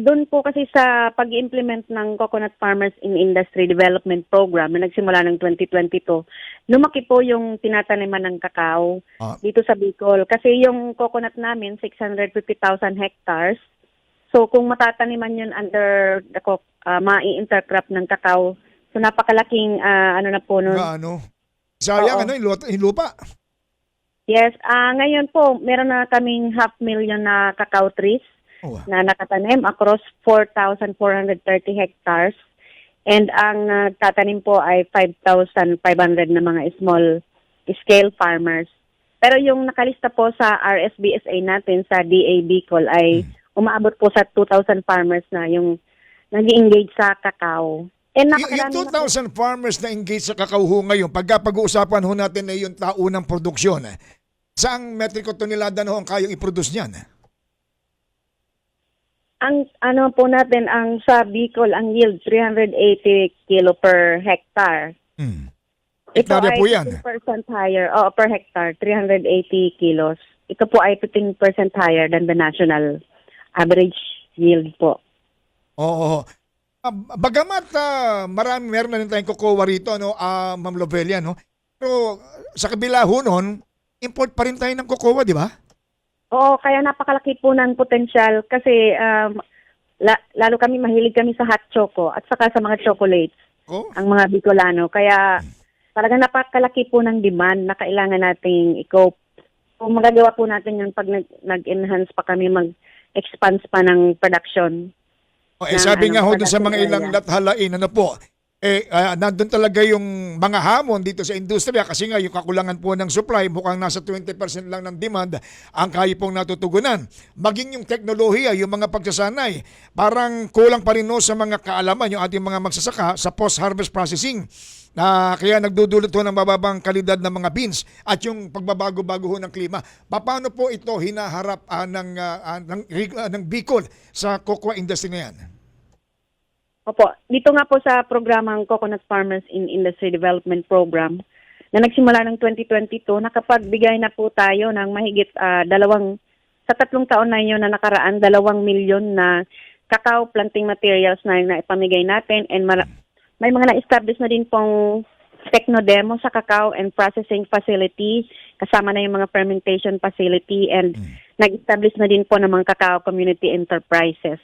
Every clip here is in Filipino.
doon po kasi sa pag-implement ng Coconut Farmers in Industry Development Program na nagsimula ng 2022, lumaki po yung tinataniman ng kakao Ah. dito sa Bicol. Kasi yung coconut namin, 650,000 hectares. So kung matataniman yun under the uh, mai-intercrop ng kakao, so napakalaking ah, ano na po nun. Ano? Sayang Oo. ano, yung lupa. Yes, ah ngayon po, meron na kaming half million na cacao trees Oh, na nakatanim across 4,430 hectares. And ang ah, tatanim po ay 5,500 na mga small scale farmers. Pero yung nakalista po sa RSBSA natin sa DA Bicol ay umaabot po sa 2,000 farmers na yung nag engage sa cacao. And Y- yung napakarami na po- 2,000 farmers na engaged sa kakao ho ngayon, pagka pag-uusapan ho natin na yung taunang produksyon, eh, saang metriko tonelada na ho ang kayang i-produce niyan? Ang ano po natin, ang sa Bicol, ang yield 380 kilo per hectare. Hmm. Ito Hektarya ay po yan. 15% higher, oh, per hectare, 380 kilos. Ito po ay 15% higher than the national average yield po. Oo. Ah, bagamat ah, marami, meron na rin tayong kukuha rito, no, ah, Ma'am Lovelia, no? Pero sa kabila ho nun, import pa rin tayo ng kukuha, di ba? Oo, kaya napakalaki po ng potensyal kasi um, la- lalo kami mahilig kami sa hot choco at saka sa mga chocolates, Oh, ang mga Bicolano. Kaya talagang napakalaki po ng demand na kailangan nating i-cope. Kung magagawa po natin yun pag nag- nag-enhance pa kami, mag-expand pa ng production. Oh, eh, ng, sabi ano, nga ho dun sa mga ilang lathalain, ano po, eh, ah, nandun talaga yung mga hamon dito sa industriya kasi nga yung kakulangan po ng supply, mukhang nasa 20% lang ng demand ang kaya pong natutugunan. Maging yung teknolohiya, yung mga pagsasanay, parang kulang pa rin no sa mga kaalaman yung ating mga magsasaka sa post-harvest processing na kaya nagdudulot ng mababang kalidad ng mga beans at yung pagbabago-bago ho ng klima. Paano po ito hinaharap ah, ng, ah, ah, ng, ah, ng Bicol sa cocoa industry na yan? Opo, dito nga po sa programang Coconut Farmers in Industry Development Program na nagsimula ng 2022, nakapagbigay na po tayo ng mahigit ah, dalawang, sa tatlong taon na yun na nakaraan, dalawang milyon na cacao planting materials na na ipamigay natin and mara- may mga na-establish na din pong techno-demo sa cacao and processing facility, kasama na yung mga fermentation facility and nag-establish na din po ng mga cacao community enterprises.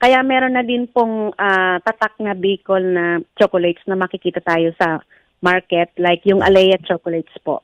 Kaya meron na din pong ah, tatak na Bicol na chocolates na makikita tayo sa market like yung Alea chocolates po.